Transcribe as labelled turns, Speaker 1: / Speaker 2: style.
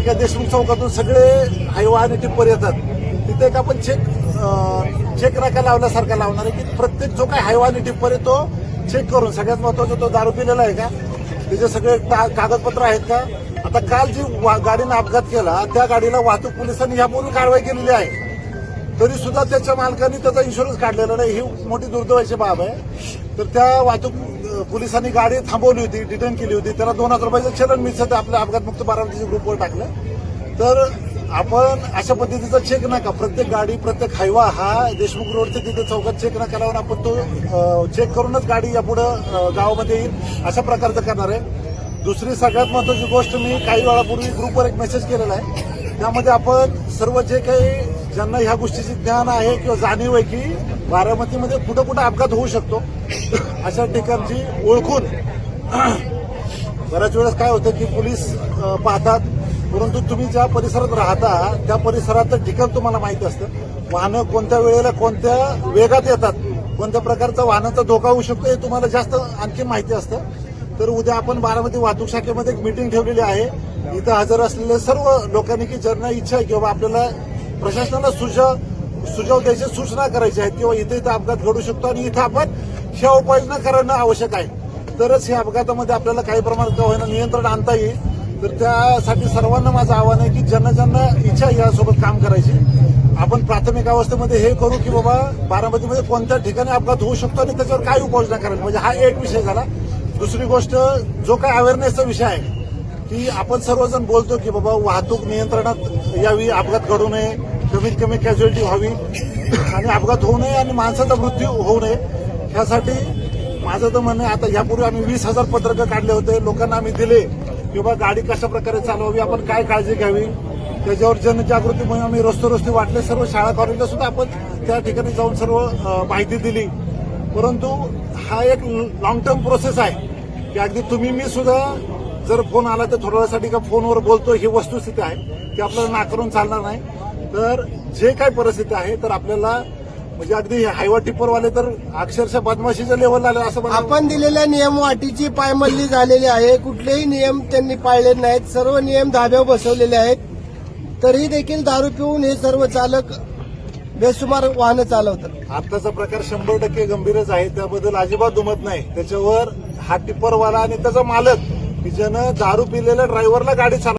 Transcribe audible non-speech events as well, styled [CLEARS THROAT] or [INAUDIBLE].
Speaker 1: जे देशमुख चौकातून सगळे हायवा आणि टिप्पर येतात. तिथे एक आपण चेक चेक नाका लावल्यासारखा लावणार आहे की प्रत्येक जो काही हायवा आणि टिप्पर आहे तो चेक करून सगळ्यात महत्त्वाचा तो दारू पिलेला आहे का? त्याचे सगळे ता- कागदपत्र आहेत का? आता काल जी वा- गाडीनं अपघात केला त्या गाडीला वाहतूक पोलिसांनी यापूर्वी कारवाई केलेली आहे. तरी सुद्धा त्याच्या मालकाने त्याचा इन्शुरन्स काढलेला नाही. ही मोठी दुर्दैवाची बाब आहे. तर त्या वाहतूक पोलिसांनी गाडी थांबवली होती डिटेन केली होती. त्याला दोन हजार रुपयाचं चलन मिळत आपल्या अपघातमुक्त बारामतीच्या ग्रुपवर टाकलं. तर आपण अशा पद्धतीचा चेक नका. प्रत्येक गाडी प्रत्येक हायवा हा देशमुख रोडच्या तिथे चौकात चेक नका लावून आपण तो चेक करूनच गाडी यापुढं गावामध्ये येईल. अशा प्रकारचं करणार आहे. दुसरी सगळ्यात महत्वाची गोष्ट मी काही वेळापूर्वी ग्रुपवर एक मेसेज केलेला आहे. त्यामध्ये आपण सर्व जे काही ज्यांना ह्या गोष्टीचे ज्ञान आहे किंवा जाणीव आहे की बारामतीमध्ये कुठं कुठं अपघात होऊ शकतो अशा ठिकाणची ओळखून [CLEARS THROAT] बऱ्याच वेळेस काय होतं की पोलीस पाहतात. परंतु तुम्ही ज्या परिसरात राहता त्या परिसराचं ठिकाण तुम्हाला माहिती असतं. वाहनं कोणत्या वेळेला कोणत्या वेगात येतात कोणत्या प्रकारचा वाहनाचा धोका होऊ शकतो हे तुम्हाला जास्त आणखी माहिती असतं. तर उद्या आपण बारामती वाहतूक शाखेमध्ये एक मिटिंग ठेवलेली आहे. इथं हजर असलेले सर्व लोकांनी की ज्यांना इच्छा आहे किंवा आपल्याला प्रशासनाला सुझाव सुझाव द्यायच्या सूचना करायच्या आहेत किंवा इथे इथं अपघात घडू शकतो आणि इथं आपण ह्या उपाययोजना करणं आवश्यक आहे. तरच ह्या अपघातामध्ये आपल्याला काही प्रमाणात का होईना नियंत्रण आणता येईल. तर त्यासाठी सर्वांना माझं आव्हान आहे की ज्यांना ज्यांना इच्छा यासोबत काम करायची. आपण प्राथमिक अवस्थेमध्ये हे करू की बाबा बारामतीमध्ये कोणत्या ठिकाणी अपघात होऊ शकतो आणि त्याच्यावर काय उपाययोजना करायची. म्हणजे हा एक विषय झाला. दुसरी गोष्ट जो काय अवेअरनेसचा विषय आहे की आपण सर्वजण बोलतो की बाबा वाहतूक नियंत्रणात यावी अपघात घडू नये कमीत कमी कॅज्युअलिटी व्हावी. आणि अपघात होऊ नये आणि माणसाचा मृत्यू होऊ नये. ह्यासाठी माझं तर म्हणणं आहे आता यापूर्वी आम्ही वीस हजार पत्रकं काढले होते. लोकांना आम्ही दिले की बाबा गाडी कशा प्रकारे चालवावी आपण काय काळजी घ्यावी? त्याच्यावर जनजागृती म्हणून आम्ही रस्ते रस्ते वाटले. सर्व शाळा कॉलेजला सुद्धा आपण त्या ठिकाणी जाऊन सर्व माहिती दिली. परंतु हा एक लॉंग टर्म प्रोसेस आहे. की अगदी तुम्ही मी सुद्धा जर फोन आला तर थोड्या वेळासाठी का फोनवर बोलतो ही वस्तुस्थिती आहे. की आपल्याला नाकारून चालणार नाही. तर जे काय परिस्थिती आहे तर आपल्याला म्हणजे अगदी हे हायवा टिप्परवाले तर अक्षरशः बदमाशीच्या लेवलला आले असं
Speaker 2: आपण दिलेल्या नियमवाटीची पायमल्ली झालेली आहे. कुठलेही नियम त्यांनी पाळले नाहीत. सर्व नियम धाब्यावर बसवलेले आहेत. तरी देखील दारू पिऊन हे सर्व चालक बेसुमार वाहनं चालवतात.
Speaker 1: आत्ताचा प्रकार शंभर टक्के गंभीरच आहे. त्याबद्दल अजिबात दुमत नाही. त्याच्यावर हा टिप्परवाला आणि त्याचा मालक की ज्यानं दारू पिलेल्या ड्रायव्हरला गाडी चालव